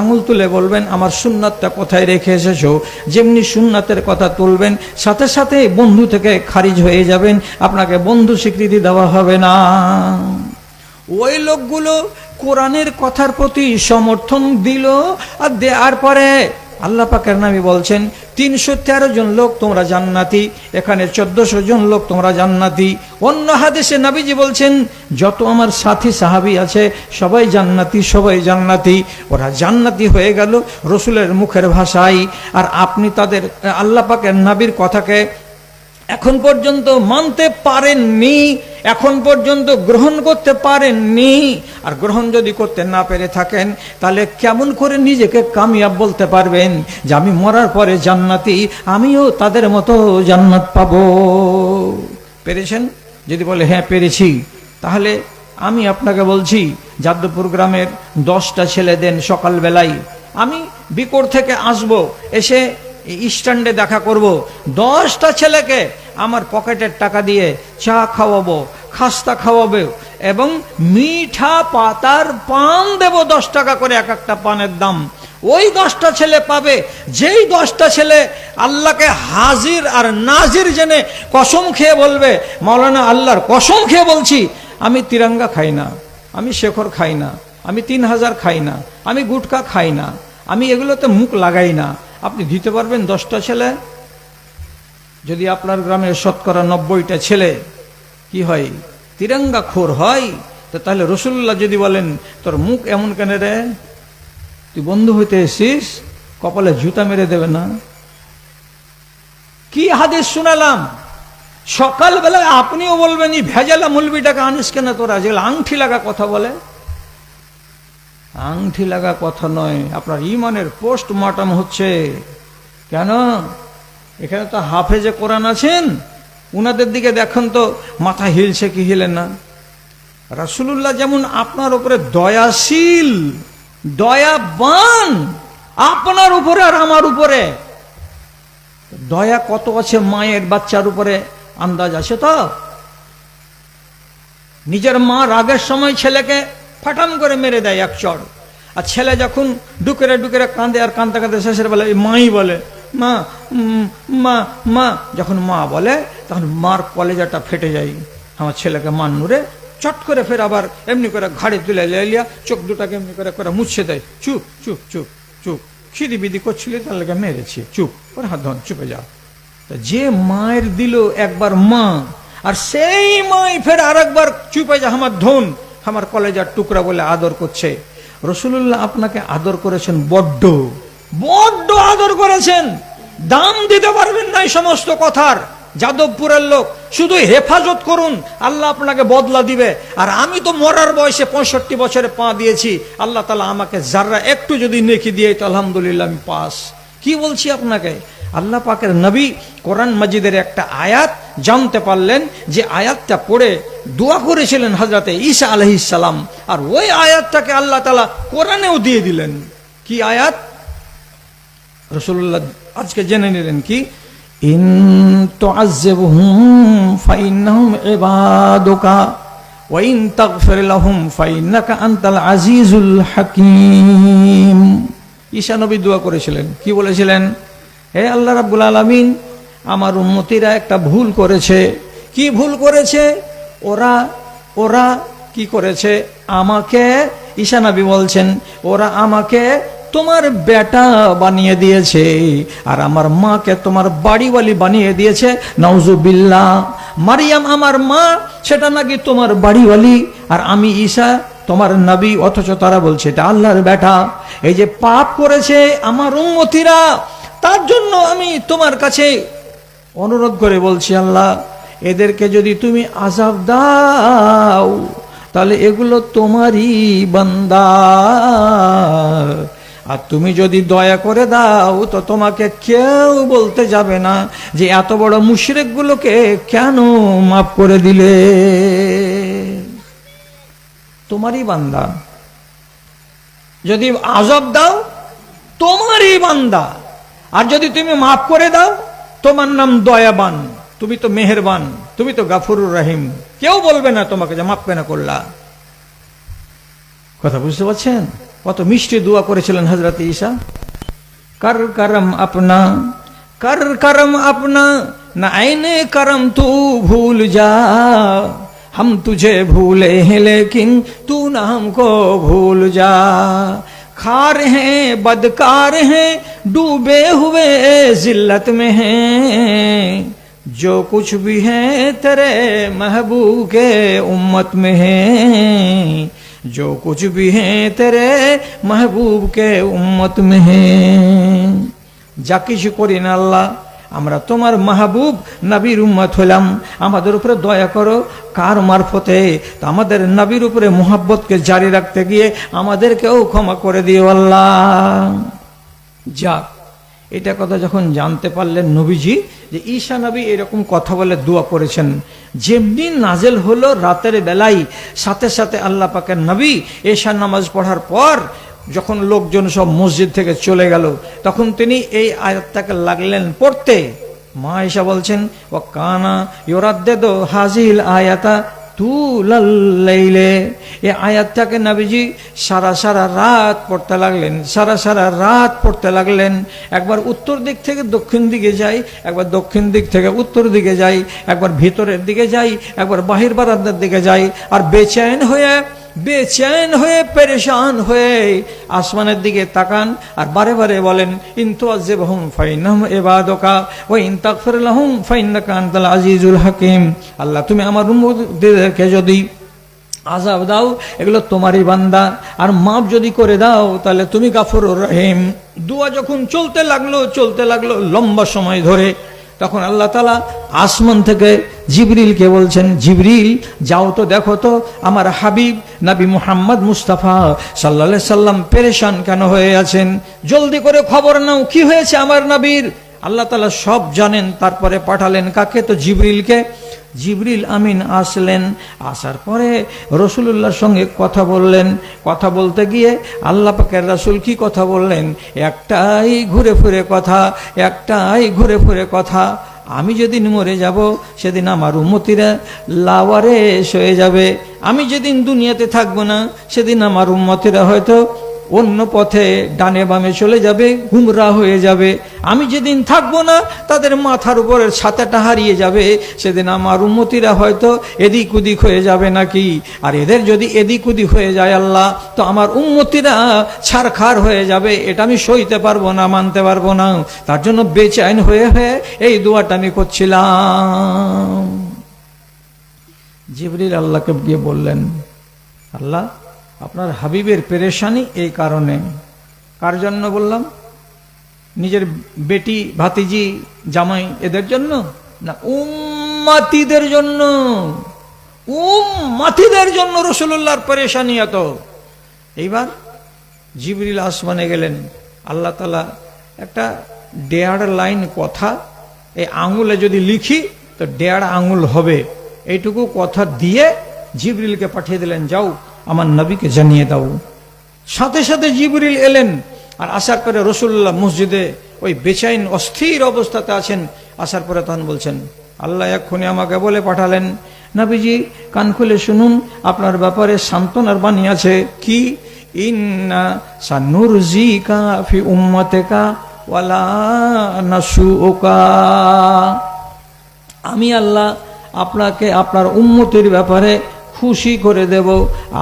আঙুল তুলে বলবেন, আমার সুন্নাতটা কোথায় রেখে এসেছ? যেমনি সুন্নাতের কথা তুলবেন, সাথে সাথে বন্ধু থেকে খারিজ হয়ে যাবেন, আপনাকে বন্ধু স্বীকৃতি দেওয়া হবে না। ওই লোকগুলো কোরআনের কথার প্রতি সমর্থন দিল, আর দেওয়ার পরে আল্লাহ পাকের নামে বলছেন, তিনশো তেরো জন লোক তোমরা জান্নাতি, এখানে চোদ্দশো জন লোক তোমরা জান্নাতি। অন্য হাদেশে নাবিজি বলছেন, যত আমার সাথী সাহাবি আছে, সবাই জান্নাতি সবাই জান্নাতি। ওরা জান্নাতি হয়ে গেল রসুলের মুখের ভাষায়। আর আপনি তাদের, আল্লাহ পাকের নাবির কথাকে এখন পর্যন্ত মানতে পারেননি, এখন পর্যন্ত গ্রহণ করতে পারেননি। আর গ্রহণ যদি করতে না পেরে থাকেন, তাহলে কেমন করে নিজেকে কামিয়াব বলতে পারবেন যে আমি মরার পরে জান্নাতি, আমিও তাদের মতো জান্নাত পাব। পেরেছেন? যদি বলে হ্যাঁ পেরেছি। তাহলে আমি আপনাকে বলছি, যাদবপুর গ্রামের দশটা ছেলে দেন সকালবেলায়। আমি বিকোর থেকে আসব, এসে স্ট্যান্ডে দেখা করব। দশটা ছেলেকে আমার পকেটের টাকা দিয়ে চা খাওয়াবো, খাস্তা খাওয়াবে এবং মিঠা পাতার পান দেব দশ টাকা করে এক একটা পানের দাম। ওই দশটা ছেলে পাবে। যেই দশটা ছেলে আল্লাহকে হাজির আর নাজির জেনে কসম খেয়ে বলবে মৌলানা আল্লাহর কসম খেয়ে বলছি, আমি তিরঙ্গা খাই না, আমি শেখর খাই না, আমি তিন হাজার খাই না, আমি গুটকা খাই না, আমি এগুলোতে মুখ লাগাই না আপনি দিতে পারবেন দশটা ছেলে। যদি আপনার গ্রামে শতকরা নব্বইটা ছেলে, কি হয়? তিরঙ্গা খোর হয়? তো তাহলে রসুল্লাহ যদি বলেন, তোর মুখ এমন কেন রে? তুই বন্ধু হইতে এসিস কপালে জুতা মেরে দেবে না? কি হাদিস শুনালাম? সকালবেলায় আপনিও বলবেন ভেজালা মুলবিটাকে আনিস কেন তোরা? যেগুলো আংটি লাগা কথা বলে। আংটি লাগা কথা নয়, আপনার ইমানের পোস্টমর্টম হচ্ছে। কেন? এখানে তো হাফেজে কোরআন আছেন, উনাদের দিকে দেখুন তো, মাথা হিলছে কি হিলেন না। রাসুলুল্লাহ যেমন আপনার উপরে দয়াশীল, দয়াবান, আপনার উপরে আর আমার উপরে। দয়া কত আছে মায়ের বাচ্চার উপরে? আন্দাজ আছে তো? নিজের মা রাগের সময় ছেলেকে ফাটাম করে মেরে দেয় এক চড় আর ছেলে যখন ডুকেরে ডুকেরে কাঁদে আর কাঁদতে কাঁদতে শেষের বেলা মাই বলে, মা মা মা। যখন মা বলে, তখন মার কলেজাটা ফেটে যায়। আমার ছেলেকে মান নুরে চট করে ফের আবার এমনি করে ঘাড়ে তুলে লিয়া চোখ দুটাকে এমনি করে করে মুছে দেয়। চুপ চুপ চুপ চুপ। খিদি বিদি করছিলি তার মেরেছি। চুপ, ওর হাত ধন চুপে যাও তা যে মায়ের দিল একবার মা, আর সেই মাই ফের আর একবার চুপে যা আমার ধন। আমার কলেজার টুকরা বলে আদর করছে। রসুল্লাহ আপনাকে আদর করেছেন বড্ড বড্ড আদর করেছেন। দাম দিতে পারবেন না এই সমস্ত কথার। যাদবপুরের লোক, শুধু হেফাজত করুন, আল্লাহ আপনাকে বদলা দিবে। আর আমি তো মরার বয়সে পঁয়ষট্টি বছরে পা দিয়েছি। আল্লাহ তালা আমাকে যারা একটু যদি নেকি দিয়ে, তো আলহামদুলিল্লাহ আমি পাস। কি বলছি আপনাকে? আল্লাহ পাকের নবী কোরআন মজিদের একটা আয়াত জানতে পারলেন যে আয়াতটা পড়ে দোয়া করেছিলেন হজরতে ঈসা আলহিসাল্লাম আর ওই আয়াতটাকে আল্লাহ তালা কোরআনেও দিয়ে দিলেন। কি আয়াত? রসুল্লাহ আজকে জেনে নিলেন কি? ইন আনতাল আজিজুল দোয়া করেছিলেন। কি বলেছিলেন? হে আল্লাহ রাব্বুল আলামিন, আমার উম্মতিরা একটা ভুল করেছে। কি ভুল করেছে? ওরা ওরা কি করেছে? আমাকে ঈশা নবী বলছেন, ওরা আমাকে তোমার বেটা বানিয়ে দিয়েছে, আর আমার মাকে তোমার বাড়িওয়ালি বানিয়ে দিয়েছে। নওজুবিল্লাহ মারিয়াম আমার মা, সেটা নাকি তোমার বাড়িওয়ালি? আর আমি ঈশা, তোমার নবী, অথচ তারা বলছে, এটা আল্লাহর বেটা। এই যে পাপ করেছে আমার উন্মতিরা তার জন্য আমি তোমার কাছে অনুরোধ করে বলছি, আল্লাহ, এদেরকে যদি তুমি আজাব দাও, তাহলে এগুলো তোমারই বান্দা। আর তুমি যদি দয়া করে দাও, তো তোমাকে কেউ বলতে যাবে না যে এত বড় মুশরেকগুলোকে কেন মাফ করে দিলে। তোমারই বান্দা। যদি আজব দাও, তোমারই বান্দা। আর যদি তুমি মাফ করে দাও তোমার নাম দয়াবান তুমি তো মেহেরবান তুমি তো গাফুরুর রাহিম কেউ বলবে না তোমাকে যে মাফ কেন করলা কথা বুঝতে পারছেন কত মিষ্টি দোয়া করেছিলেন হজরত ঈশা कर करम अपना कर करम अपना न आईने करम तू भूल जा हम तुझे भूले हैं लेकिन तू न हमको भूल जा खार हैं, बदकार हैं, डूबे हुए जिल्लत में हैं। जो कुछ भी है तेरे महबूब के उम्मत में है। जो कुछ भी है तेरे महबूब के उम्मत में है। जाकी शुक्र अल्लाह আমরা তোমার মাহবুব নবীর উম্মত হলাম। আমাদের উপরে দয়া করো, কার মারফতে? তা আমাদের নবীর উপরে মোহাব্বতকে জারি রাখতে গিয়ে আমাদেরকেও ক্ষমা করে দিও আল্লাহ। যাক, এটা কথা যখন জানতে পারলেন নবীজি যে ঈশা নবী এরকম কথা বলে দোয়া করেছেন। যেমনি নাজেল হলো রাতের বেলায়, সাথে সাথে আল্লাহ পাকের নবী এশা নামাজ পড়ার পর যখন লোকজন সব মসজিদ থেকে চলে গেল, তখন তিনি এই আয়াতটাকে লাগলেন পড়তে। মা এসা বলছেন ও কানা ইয়োরাদ্দে দো হাজিল আয়াতা তুলাইলে এ আয়াতটাকে নাবিজি সারা সারা রাত পড়তে লাগলেন, সারা সারা রাত পড়তে লাগলেন। একবার উত্তর দিক থেকে দক্ষিণ দিকে যাই, একবার দক্ষিণ দিক থেকে উত্তর দিকে যাই, একবার ভিতরের দিকে যাই, একবার বাহির বারান্দার দিকে যাই, আর বেচैन হয়ে বেচैन হয়ে, পেরেশান হয়ে আসমানের দিকে তাকান আর বারে বারে বলেন ইন্তু আজেবহুম ফাইনাম এবাদকা ও ইন তাগফির লাহুম ফাইন্নাকা আনতাল আজিজুল হাকিম। আল্লাহ, তুমি আমার উম্মতদেরকে যদি আজাব দাও, এগুলো তোমারই বান্দা। আর মাপ যদি করে দাও, তাহলে তুমি গাফর রহিম। দুয়া যখন চলতে লাগল চলতে লাগল লম্বা সময় ধরে, তখন আল্লাহ তালা আসমান থেকে জিবরিলকে বলছেন, জিবরিল, যাও তো দেখো তো, আমার হাবিব নবী মুহাম্মদ মুস্তাফা সাল্লা সাল্লাম পেরেশান কেন হয়ে আছেন? জলদি করে খবর নাও, কি হয়েছে আমার নবীর? আল্লাহ তালা সব জানেন, তারপরে পাঠালেন কাকে? তো জিবরিলকে জিবরিল আমিন আসলেন। আসার পরে রসুল্লাহর সঙ্গে কথা বললেন। কথা বলতে গিয়ে আল্লাহ পাকের রাসুল কি কথা বললেন? একটাই ঘুরে ফিরে কথা, একটাই ঘুরে ফিরে কথা। আমি যেদিন মরে যাব, সেদিন আমার উন্মতিরা লাওয়ারে হয়ে যাবে। আমি যেদিন দুনিয়াতে থাকব না, সেদিন আমার উন্মতিরা হয়তো অন্য পথে ডানে বামে চলে যাবে গুমরা হয়ে যাবে। আমি যেদিন থাকব না, তাদের মাথার উপরের ছাতাটা হারিয়ে যাবে। সেদিন আমার উন্মতিরা হয়তো এদিক উদিক হয়ে যাবে নাকি? আর এদের যদি এদিক উদিক হয়ে যায় আল্লাহ, তো আমার উন্মতিরা ছারখার হয়ে যাবে। এটা আমি সইতে পারব না, মানতে পারব না। তার জন্য বেচাইন হয়ে হয়ে এই দোয়াটা আমি করছিলাম। জিবরিল আল্লাহকে গিয়ে বললেন, আল্লাহ আপনার হাবিবের পেরেশানি এই কারণে। কার জন্য বললাম? নিজের বেটি ভাতিজি জামাই এদের জন্য না উম্মাতিদের জন্য? উম্মাতিদের জন্য রসুল্লাহর পেরেশানি এত। এইবার জিবরিল আসমানে গেলেন। আল্লাহ তালা একটা ডেয়ার লাইন কথা এই আঙুলে যদি লিখি তো দেড় আঙুল হবে। এইটুকু কথা দিয়ে জিবরিলকে পাঠিয়ে দিলেন, যাও আমার নবীকে জানিয়ে দাও। সাথে সাথে জিবরিল এলেন আর আসার পরে রসুল্লাহ মসজিদে ওই বেচাইন অস্থির অবস্থাতে আছেন। আসার পরে তখন বলছেন, আল্লাহ এক্ষুনি আমাকে বলে পাঠালেন। নবীজি, কান খুলে শুনুন, আপনার ব্যাপারে সান্ত্বনার বাণী আছে। কি? সানুরজিকা ফি উম্মতেকা ওয়ালা নাসুকা আমি আল্লাহ আপনাকে, আপনার উন্মতির ব্যাপারে খুশি করে দেব।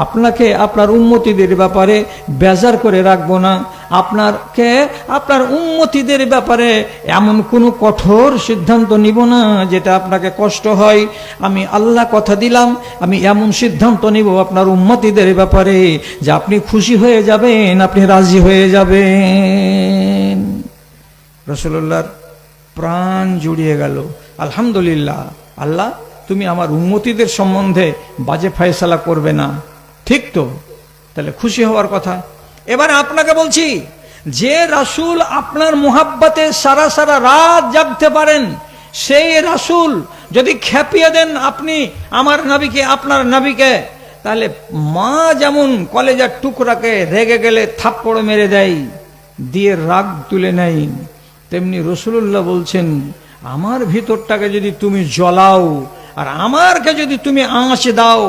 আপনাকে আপনার উন্মতিদের ব্যাপারে বেজার করে রাখব না। আপনারকে আপনার উন্মতিদের ব্যাপারে এমন কোনো কঠোর সিদ্ধান্ত নিব না যেটা আপনাকে কষ্ট হয়। আমি আল্লাহ কথা দিলাম, আমি এমন সিদ্ধান্ত নিব আপনার উন্মতিদের ব্যাপারে যে আপনি খুশি হয়ে যাবেন, আপনি রাজি হয়ে যাবেন। রসুল্লাহর প্রাণ জুড়িয়ে গেল। আলহামদুলিল্লাহ। আল্লাহ তুমি আমার উন্মতিদের সম্বন্ধে বাজে ফয়সালা করবে না। ঠিক তো? তাহলে খুশি হওয়ার কথা। এবার আপনাকে বলছি, যে রাসুল আপনার মোহাব্বতে সারা সারা রাত জাগতে পারেন, সেই রাসুল যদি খেপিয়ে দেন আপনি আমার নাবিকে, আপনার নাবিকে, তাহলে মা যেমন কলেজার টুকরাকে রেগে গেলে থাপ্পড় মেরে দেয়, দিয়ে রাগ তুলে নেয়, তেমনি রসুল্লাহ বলছেন, আমার ভিতরটাকে যদি তুমি জ্বলাও আর আমারকে যদি তুমি আঁচ দাও,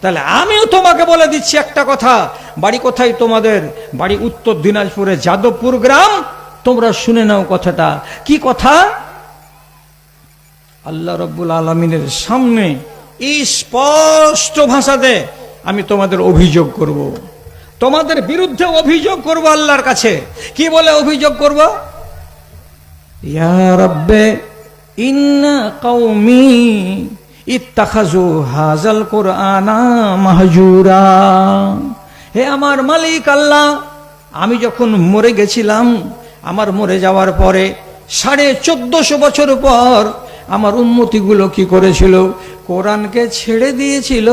তাহলে আমিও তোমাকে বলে দিচ্ছি একটা কথা। বাড়ি কোথায় তোমাদের? বাড়ি উত্তর দিনাজপুরে যাদবপুর গ্রাম। তোমরা শুনে নাও কথাটা। কি কথা? আল্লাহ রব্বুল আলমিনের সামনে এই স্পষ্ট ভাষাতে আমি তোমাদের অভিযোগ করব। তোমাদের বিরুদ্ধে অভিযোগ করব আল্লাহর কাছে। কি বলে অভিযোগ করব? ইয়া রব্বে, ইন্না কওমি ইত্তাখাজু হাজাল কোরআনা মাহজুরা। হে আমার মালিক আল্লাহ, আমি যখন মরে গেছিলাম, আমার মরে যাওয়ার পরে সাড়ে চোদ্দশো বছর পর আমার উন্মতিগুলো কি করেছিল? কোরআনকে ছেড়ে দিয়েছিল।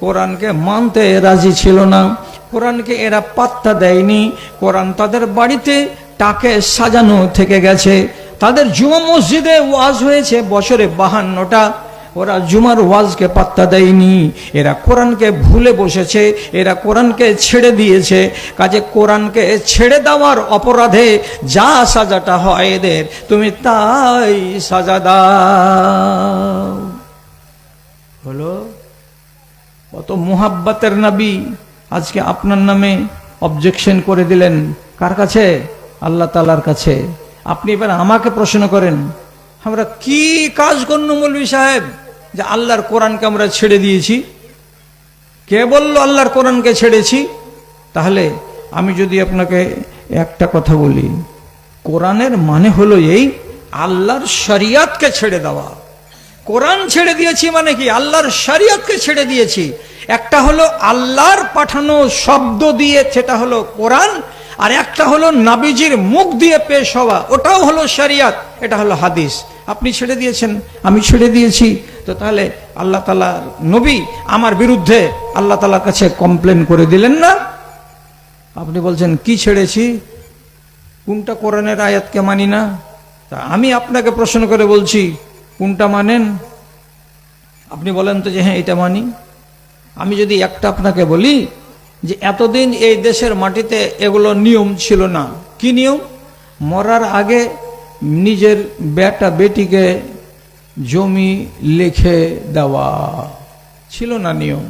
কোরআনকে মানতে রাজি ছিল না। কোরআনকে এরা পাত্তা দেয়নি। কোরআন তাদের বাড়িতে টাকে সাজানো থেকে গেছে। তাদের জুমা মসজিদে ওয়াজ হয়েছে বছরে বাহান্নটা। ওরা জুমার ওয়াজকে পাত্তা দেয়নি। এরা কোরআনকে ভুলে বসেছে, এরা কোরআনকে ছেড়ে দিয়েছে। কাজে কোরআনকে ছেড়ে দেওয়ার অপরাধে যা সাজাটা হয় এদের, তুমি তাই সাজা দাও। হলো? কত মোহাব্বাতের নবী আজকে আপনার নামে অবজেকশন করে দিলেন। কার কাছে? আল্লাহ তালার কাছে। আপনি এবার আমাকে প্রশ্ন করেন, আমরা কি কাজ করল মৌলবী সাহেব? যে আল্লাহর কোরআনকে আমরা ছেড়ে দিয়েছি। কে বলল আল্লাহর কোরআনকে ছেড়েছি? তাহলে আমি যদি আপনাকে একটা কথা বলি, কোরআনের মানে হলো এই, আল্লাহর শরিয়াতকে ছেড়ে দেওয়া। কোরআন ছেড়ে দিয়েছি মানে কি? আল্লাহর শরিয়তকে ছেড়ে দিয়েছি। একটা হলো আল্লাহর পাঠানো শব্দ দিয়ে, সেটা হলো কোরআন আর একটা হলো নাবিজির মুখ দিয়ে পেশ হওয়া, ওটাও হলো শরিয়াত, এটা হলো হাদিস। আপনি ছেড়ে দিয়েছেন, আমি ছেড়ে দিয়েছি, তো তাহলে আল্লাহ তালা নবী আমার বিরুদ্ধে আল্লাহ তালার কাছে কমপ্লেন করে দিলেন না? আপনি বলছেন, কি ছেড়েছি? কোনটা কোরআনের আয়াতকে মানি না? তা আমি আপনাকে প্রশ্ন করে বলছি, কোনটা মানেন? আপনি বলেন তো যে হ্যাঁ এটা মানি। আমি যদি একটা আপনাকে বলি যে এতদিন এই দেশের মাটিতে এগুলো নিয়ম ছিল না। কি নিয়ম? মরার আগে নিজের বেটা বেটিকে জমি লিখে দেওয়া ছিল না নিয়ম।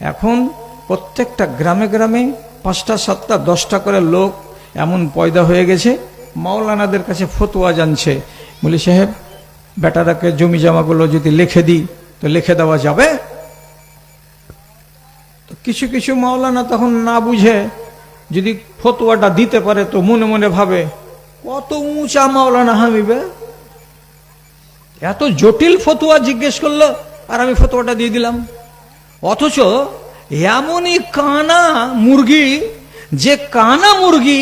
এখন প্রত্যেকটা গ্রামে গ্রামে পাঁচটা, সাতটা, দশটা করে লোক এমন পয়দা হয়ে গেছে, মাওলানাদের কাছে ফতোয়া জানছে। বলি, সাহেব বেটারাকে জমি জামাগুলো যদি লিখে দিই, তো লিখে দেওয়া যাবে? কিছু কিছু মাওলানা তখন না বুঝে, যদি ফতোয়াটা দিতে পারে তো মনে মনে ভাবে, কত উঁচা মাওলানা হামিবে এত জটিল ফতোয়া জিজ্ঞেস করল, আর আমি ফতোয়াটা দিয়ে দিলাম। অথচ এমনই কানা মুরগি, যে কানা মুরগি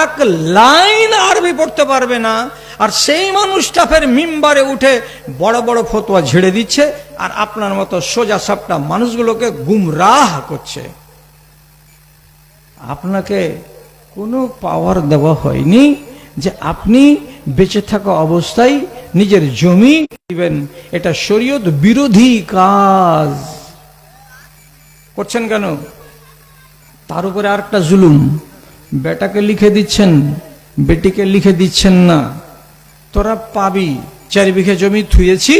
এক লাইন আরবি পড়তে পারবে না আর সেই মানুষটা ফের মিম্বারে উঠে বড় বড় ফতোয়া ঝেড়ে দিচ্ছে আর আপনার মতো সোজা সাপটা মানুষগুলোকে গুমরাহ করছে। আপনাকে কোনো পাওয়ার দেওয়া হয়নি যে আপনি বেঁচে থাকা অবস্থায় নিজের জমি দিবেন। এটা শরীয়ত বিরোধী কাজ। করছেন কেন? তার উপরে আরেকটা জুলুম। বেটাকে লিখে দিচ্ছেন, বেটিকে লিখে দিচ্ছেন না। তোরা পাবি, চারি বিঘে জমি থুয়েছি,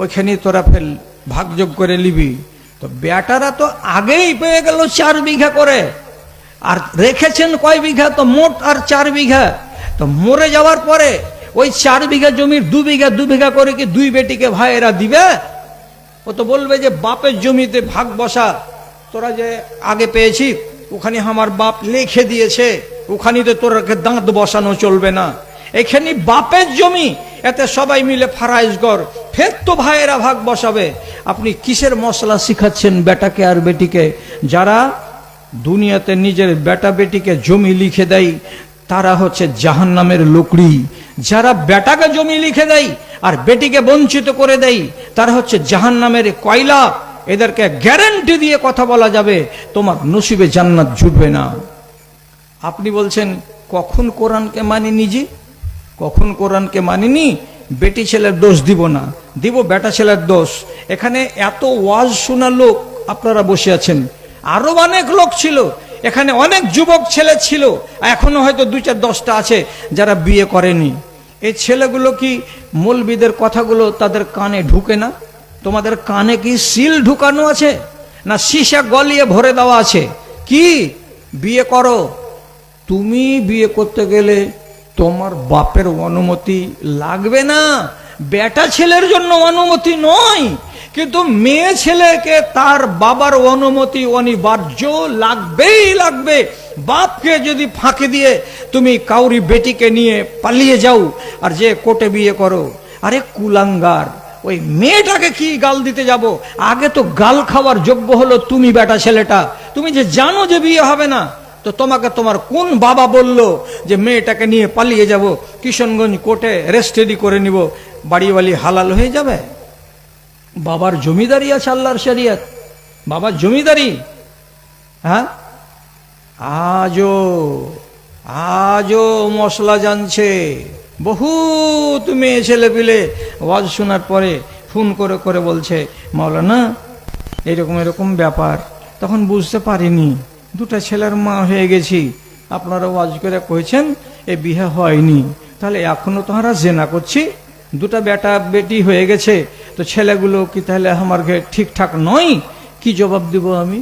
ওইখানে তোরা ফেল, ভাগযোগ করে নিবি। তো বেটারা তো আগেই পেয়ে গেল চার বিঘা করে। আর রেখেছেন কয় বিঘা? তো মোট আর চার বিঘা। তো মরে যাওয়ার পরে ওই চার বিঘা জমির দু বিঘা দু বিঘা করে কি দুই বেটিকে ভাইয়েরা দিবে? ও তো বলবে যে বাপের জমিতে ভাগ বসা, তোরা যে আগে পেয়েছি, ওখানে আমার বাপ লিখে দিয়েছে ওখানে তো তোরাকে দাঁত বসানো চলবে না। এখানে বাপের জমি, এতে সবাই মিলে ফারাইজ কর ফের তো ভাইয়েরা ভাগ বসাবে। আপনি কিসের মশলা শিখাচ্ছেন বেটাকে আর বেটিকে? যারা দুনিয়াতে নিজের বেটা বেটিকে জমি লিখে দেয়, তারা হচ্ছে জাহান নামের লোকড়ি। যারা বেটাকে জমি লিখে দেয় আর বেটিকে বঞ্চিত করে দেয়, তারা হচ্ছে জাহান নামের কয়লা। এদেরকে গ্যারেন্টি দিয়ে কথা বলা যাবে, তোমার নসিবে জান্নাত জুটবে না। আপনি বলছেন, কখন কোরআনকে মানি নিজে? কখন কোরআনকে মানিনি? বেটি ছেলের দোষ দিব না। দিব বেটা ছেলের দোষ। এখানে এত ওয়াজ শোনা লোক আপনারা বসে আছেন। আরও অনেক লোক ছিল। এখানে অনেক যুবক ছেলে ছিল। এখনও হয়তো দু চার দশটা আছে যারা বিয়ে করেনি। এই ছেলেগুলো কি মৌলবিদের কথাগুলো তাদের কানে ঢুকে না? তোমাদের কানে কি সিল ঢুকানো আছে? না সীসা গলিয়ে ভরে দেওয়া আছে? কি? বিয়ে করো। তুমি বিয়ে করতে গেলে তোমার বাপের অনুমতি লাগবে না। বেটা ছেলের জন্য অনুমতি নয়, কিন্তু মেয়ে ছেলেকে তার বাবার অনুমতি অনিবার্য লাগবেই লাগবে। বাপকে যদি ফাঁকে দিয়ে তুমি কাউরি বেটিকে নিয়ে পালিয়ে যাও আর যে কোটে বিয়ে করো, আরে কুলাঙ্গার, ওই মেয়েটাকে কি গাল দিতে যাব? আগে তো গাল খাওয়ার যোগ্য হলো তুমি বেটা ছেলেটা। তুমি যে জানো যে বিয়ে হবে না তো তোমাকে তোমার কোন বাবা বলল যে মেয়েটাকে নিয়ে পালিয়ে যাব? কিশনগঞ্জ কোর্টে রেস্টেডি করে নিব। বাড়িওয়ালি হালাল হয়ে যাবে? বাবার জমিদারি আছে আল্লাহর শরিয়ত। বাবার জমিদারি? হ্যাঁ? আজও আজও মশলা জানছে। বহুত মেয়ে ছেলে পিলে ওয়াজ শোনার পরে ফোন করে করে বলছে, মাওলানা, এরকম এরকম ব্যাপার। তখন বুঝতে পারিনি। দুটা ছেলের মা হয়ে গেছি। আপনারা ওয়াজ করে কয়েছেন এ বিয়ে হয়নি। তাহলে এখনও তোমরা জেনা করছি। দুটা বেটা বেটি হয়ে গেছে, তো ছেলেগুলো কি তাহলে আমার ঠিকঠাক নয়? কি জবাব দিব আমি?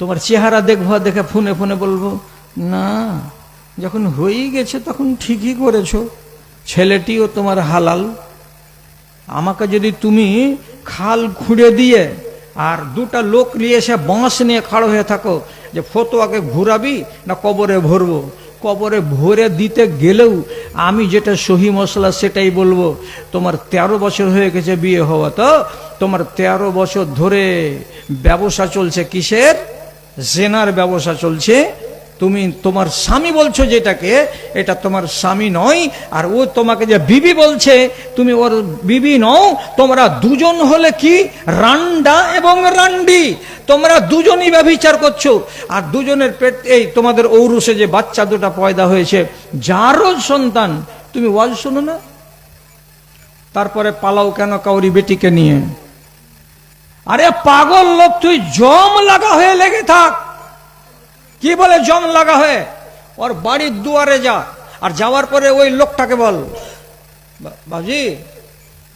তোমার চেহারা দেখব দেখে ফোনে ফোনে বলব, না, যখন হয়েই গেছে তখন ঠিকই করেছ। ছেলেটিও তোমার হালাল। আমাকে যদি তুমি খাল খুঁড়ে দিয়ে আর দুটা লোক নিয়ে এসে বাঁশ নিয়ে খাড়ো হয়ে থাকো, যে ফতোয়াকে ঘুরাবি না কবরে ভরবো। কবরে ভরে দিতে গেলেও আমি যেটা সহি মশলা সেটাই বলব, তোমার তেরো বছর হয়ে গেছে বিয়ে হওয়া তো, তোমার তেরো বছর ধরে ব্যবসা চলছে কিসের? জেনার ব্যবসা চলছে তুমি তোমার স্বামী বলছো যেটাকে, এটা তোমার স্বামী নয়, আর ও তোমাকে যে বিবি বলছে, তুমি ওর বিবি নও, তোমরা দুজন হলে কি? রান্ডা এবং রান্ডি। তোমরা দুজনই ব্যভিচার করছ। আর দুজনের পেট, এই তোমাদের ঔরসে যে বাচ্চা দুটা পয়দা হয়েছে, যারও সন্তান, তুমি ওয়াজ শোনো না? তারপরে পালাও কেন কাউরি বেটিকে নিয়ে? আরে পাগল লোক, তুই জম লাগা হয়ে লেগে থাক। কি বলে জম লাগা হয়ে? ওর বাড়ির দুয়ারে যা। আর যাওয়ার পরে ওই লোকটাকে বল। "বা- বাবজি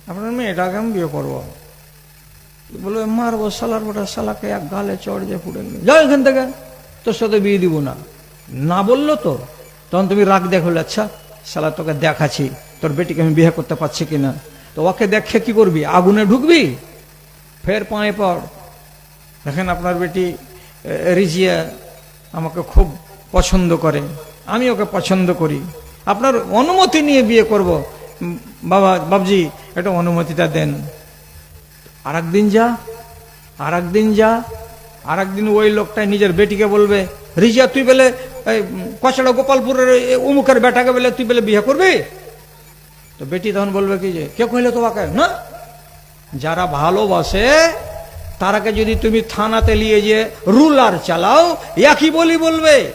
আপনার মেয়েটাকে আমি বিয়ে করব। বলবে মারবো সালার বটা সালাকে এক গালে চড় যে গেল যাও এখান থেকে, তোর সাথে বিয়ে দিব না। না বলল তো? তখন তুমি রাগ দেখো আচ্ছা সালা তোকে দেখাচ্ছি, তোর বেটিকে আমি বিয়ে করতে পারছি কিনা? তো ওকে দেখে কি করবি? আগুনে ঢুকবি? ফের পায়ে পড়। দেখেন আপনার বেটি রিজিয়া আমাকে খুব পছন্দ করে। আমি ওকে পছন্দ করি। আপনার অনুমতি নিয়ে বিয়ে করব। বাবা, বাবজি এটা অনুমতিটা দেন। আর একদিন যা আর একদিন যা আর একদিন ওই লোকটাই নিজের বেটিকে বলবে রিজা তুই বলে কচড়া গোপালপুরের এই অমুকের বেটাকে বলে, তুই বলে বিয়ে করবি? তো বেটি তখন বলবে কি যে, কে কইলে তোমাকে? না? যারা ভালোবাসে তারাকে যদি তুমি থানাতে নিয়ে যে রুলার চালাও, একই বলি বলবে।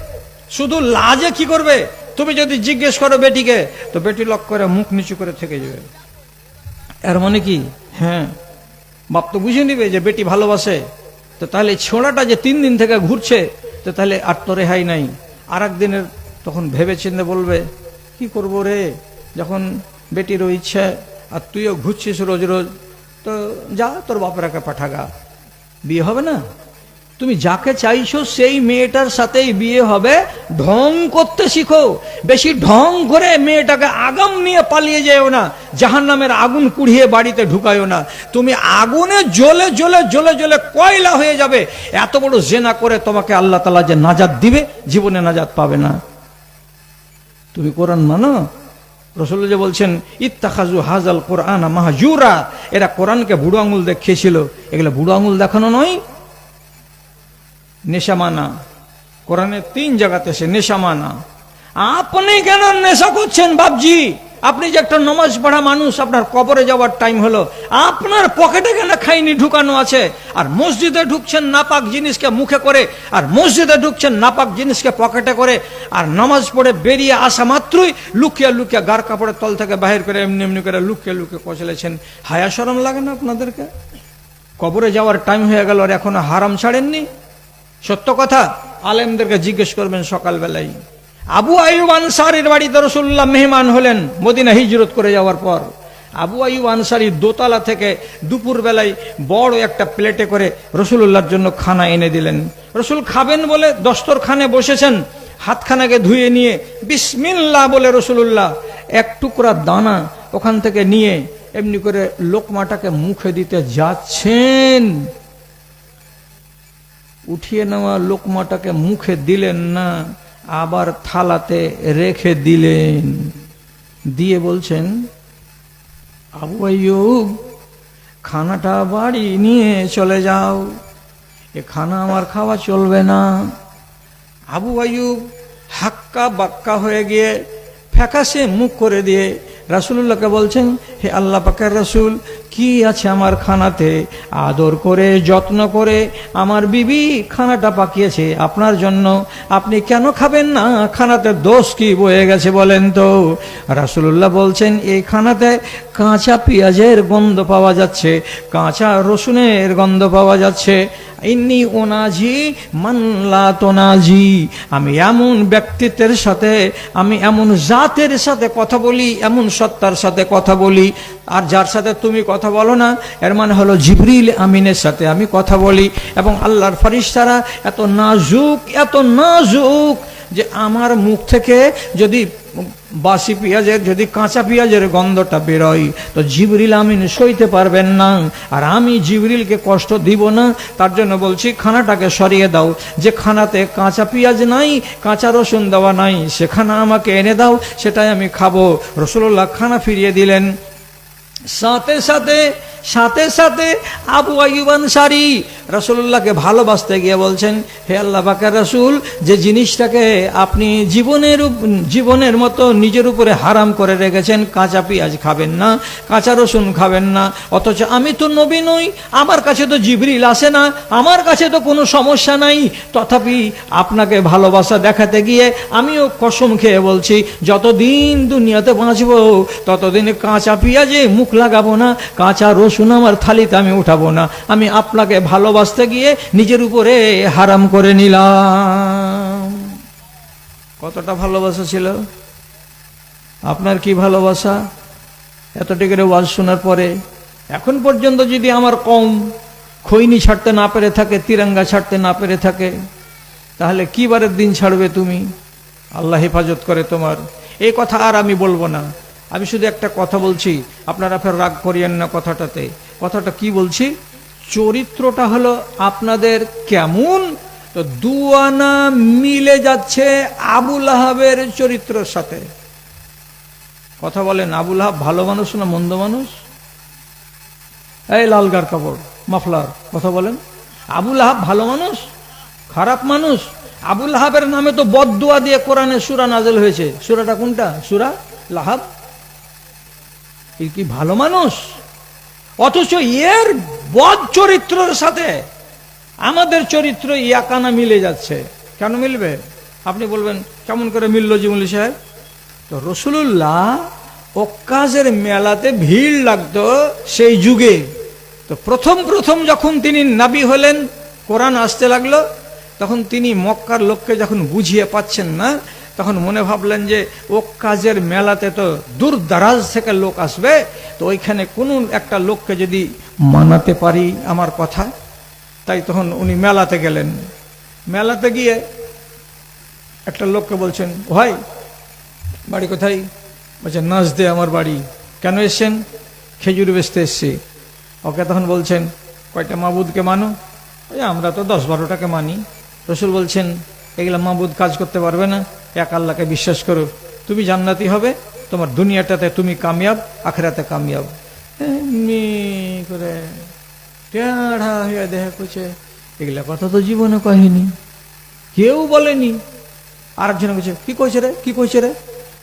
শুধু লাজে কি করবে? তুমি যদি জিজ্ঞেস করো বেটিকে, তো বেটি লক করে মুখ নিচু করে থেকে যাবে। এর মানে কি? হ্যাঁ। বাপ তো বুঝে নিবে যে বেটি ভালোবাসে। তো তাহলে ছোঁড়াটা যে তিন দিন থেকে ঘুরছে, তো তাহলে আর তো রেহাই নাই। আর দিনের তখন ভেবে চিন্তে বলবে, কি করব রে? যখন বেটিরও ইচ্ছে, আর তুইও ঘুরছিস রোজ রোজ, তো যা, তোর বাপরাকে পাঠাগা। বিয়ে হবে না? তুমি যাকে চাইছো সেই মেয়েটার সাথেই বিয়ে হবে। ঢং করতে শিখো। বেশি ঢং করে মেয়েটাকে আগাম নিয়ে পালিয়ে যেও না। জাহান নামের আগুন কুড়িয়ে বাড়িতে ঢুকায়ও না। তুমি আগুনে জ্বলে জ্বলে জ্বলে জ্বলে কয়লা হয়ে যাবে। এত বড় জেনা করে তোমাকে আল্লাহ তালা যে নাজাদ দিবে, জীবনে নাজাদ পাবে না। তুমি কোরআন মানো? রসুল যে বলছেন ইত্তাখাজু হাজাল কোরআন মাহাজুরা এরা কোরআনকে বুড়ো আঙুল দেখিয়েছিল এগুলো বুড়ো আঙুল দেখানো নয় নেশামানা কোরআনের তিন জায়গাতে সে নেশামানা আপনি কেন নেশা করছেন বাবজি আপনি যে একটা নমাজ পড়া মানুষ, আপনার কবরে যাওয়ার টাইম হলো। আপনার পকেটে কেন খাইনি ঢুকানো আছে? আর মসজিদে ঢুকছেন নাপাক জিনিসকে মুখে করে, আর মসজিদে ঢুকছেন নাপাক জিনিসকে পকেটে করে, আর নামাজ পড়ে বেরিয়ে আসা মাত্রই লুকিয়ে লুকিয়ে গার কাপড়ের তল থেকে বাহির করে এমনি এমনি করে লুকিয়ে লুকিয়ে কচলেছেন। হায়া সরম লাগে না আপনাদেরকে? কবরে যাওয়ার টাইম হয়ে গেল আর এখনও হারাম ছাড়েননি? সত্য কথা, আলেমদেরকে জিজ্ঞেস করবেন সকালবেলায়। আবু আইব আনসারির বাড়িতে রসুল্লাহ মেহমান হলেন মদিনা হিজরত করে যাওয়ার পর। আবু আইব আনসারি দোতলা থেকে দুপুর বেলায় বড় একটা প্লেটে করে রসুল্লাহর জন্য খানা এনে দিলেন। রসুল খাবেন বলে দস্তরখানে বসেছেন, হাতখানাকে ধুয়ে নিয়ে বিসমিল্লা বলে রসুল্লাহ এক টুকরা দানা ওখান থেকে নিয়ে এমনি করে লোকমাটাকে মুখে দিতে যাচ্ছেন। উঠিয়ে নেওয়া লোকমাটাকে মুখে দিলেন না। আবার থালাতে রেখে দিলেন। দিয়ে বলছেন, আবু আইয়ুব, খানাটা বাড়ি নিয়ে চলে যাও। এ খানা আমার খাওয়া চলবে না। আবু আইয়ুব হাক্কা বাক্কা হয়ে গিয়ে ফ্যাকাশে মুখ করে দিয়ে রাসুলুল্লাহকে বলছেন, হে আল্লাহ পাকের রাসুল কি আছে আমার খানাতে? আদর করে, যত্ন করে আমার বিবি খানাটা পাকিয়েছে। আপনার জন্য আপনি কেন খাবেন না? খানাতে দোষ কি বয়ে গেছে বলেন তো? রাসুলুল্লাহ বলছেন, এই খানাতে কাঁচা পেঁয়াজের গন্ধ পাওয়া যাচ্ছে, কাঁচা রসুনের গন্ধ পাওয়া যাচ্ছে। ইন্নি ওনাজি মানলা তোনাজি। আমি এমন ব্যক্তিত্বের সাথে, আমি এমন জাতের সাথে কথা বলি, এমন সত্তার সাথে কথা বলি। আর যার সাথে তুমি কথা বলো না, এর মানে হলো জিবরিল আমিনের সাথে আমি কথা বলি। এবং আল্লাহর ফারিস্তারা এত নাজুক এত নাজুক যে আমার মুখ থেকে যদি বাসি পেঁয়াজের, যদি কাঁচা পেঁয়াজের গন্ধটা বেরোয়, তো জিবরিল আমিন সইতে পারবেন না। আর আমি জিবরিলকে কষ্ট দিব না। তার জন্য বলছি, খানাটাকে সরিয়ে দাও। যে খানাতে কাঁচা পেঁয়াজ নাই, কাঁচা রসুন দেওয়া নাই সে খানা আমাকে এনে দাও, সেটাই আমি খাব। রসুল্লাহ খানা ফিরিয়ে দিলেন। সাথে সাথে সাথে সাথে আবু আইব আনসারি রসুল্লাহকে ভালোবাসতে গিয়ে বলছেন, হে আল্লাহ বাকার রসুল, যে জিনিসটাকে আপনি জীবনের জীবনের মতো নিজের উপরে হারাম করে রেখেছেন, কাঁচা পেঁয়াজ খাবেন না, কাঁচা রসুন খাবেন না, অথচ আমি তো নবী নই, আমার কাছে তো জিবরিল আসে না, আমার কাছে তো কোনো সমস্যা নাই। তথাপি আপনাকে ভালোবাসা দেখাতে গিয়ে আমিও কসম খেয়ে বলছি, যতদিন দুনিয়াতে বাঁচবো, ততদিন কাঁচা পেঁয়াজে মুখ লাগাবো না, কাঁচা রসুন আমার থালিতে আমি উঠাবো না। আমি আপনাকে ভালোবাসতে গিয়ে নিজের উপরে হারাম করে নিলাম। কতটা ভালোবাসা ছিল? আপনার কি ভালোবাসা? এতটিকে ওয়াজ শোনার পরে, এখন পর্যন্ত যদি আমার কম খৈনি ছাড়তে না পেরে থাকে, তিরঙ্গা ছাড়তে না পেরে থাকে, তাহলে কি বারের দিন ছাড়বে তুমি? আল্লাহ হেফাজত করে তোমার। এই কথা আর আমি বলব না। আমি শুধু একটা কথা বলছি, আপনারা ফের রাগ করিয়েন না কথাটাতে। কথাটা কি বলছি? চরিত্রটা হলো আপনাদের কেমন? তো দুয়ানা মিলে যাচ্ছে আবুল আহাবের চরিত্রের সাথে। কথা বলেন আবুল আহাব ভালো মানুষ না মন্দ মানুষ? এই লালগার কাপড়, মাফলার, কথা বলেন। আবুল আহাব ভালো মানুষ? খারাপ মানুষ? আবুল আহাবের নামে তো বদুয়া দিয়ে কোরআনে সুরা নাজেল হয়েছে। সুরাটা কোনটা? সুরা লাহাব? কি ভালো মানুষ? অথচ এর বদ চরিত্রের সাথে আমাদের চরিত্র ইয়াকানা মিলে যাচ্ছে। কেন মিলবে? আপনি বলবেন, কেমন করে মিলল জিমুলি সাহেব? তো রসুল্লাহ অক্কাজের মেলাতে ভিড় লাগতো সেই যুগে। তো প্রথম প্রথম যখন তিনি নাবি হলেন, কোরআন আসতে লাগল, তখন তিনি মক্কার লোককে যখন বুঝিয়ে পাচ্ছেন না তখন মনে ভাবলেন যে, ও কাজের মেলাতে তো দূর দারাজ থেকে লোক আসবে, তো ওইখানে কোনো একটা লোককে যদি মানাতে পারি আমার কথা? তাই তখন উনি মেলাতে গেলেন। মেলাতে গিয়ে একটা লোককে বলছেন ভাই, বাড়ি কোথায়? বলছে নাচ দে আমার বাড়ি। কেন এসছেন? খেজুর বেচতে এসছি। ওকে তখন বলছেন, কয়টা মাবুদকে মানো? আমরা তো দশ বারোটাকে মানি। রসুল বলছেন, এগুলা মাবুদ কাজ করতে পারবে না। এক আল্লাহকে বিশ্বাস করো, তুমি জান্নাতি হবে, তোমার দুনিয়াটাতে তুমি কামিয়াব, আখেরাতে কামিয়াব। এমনি করে টেড়া হয়ে দেখা করছে এগুলা কথা তো জীবনে কহেনি কেউ বলেনি। আরেকজন কইছে কি কইছে রে? কি কইছে রে?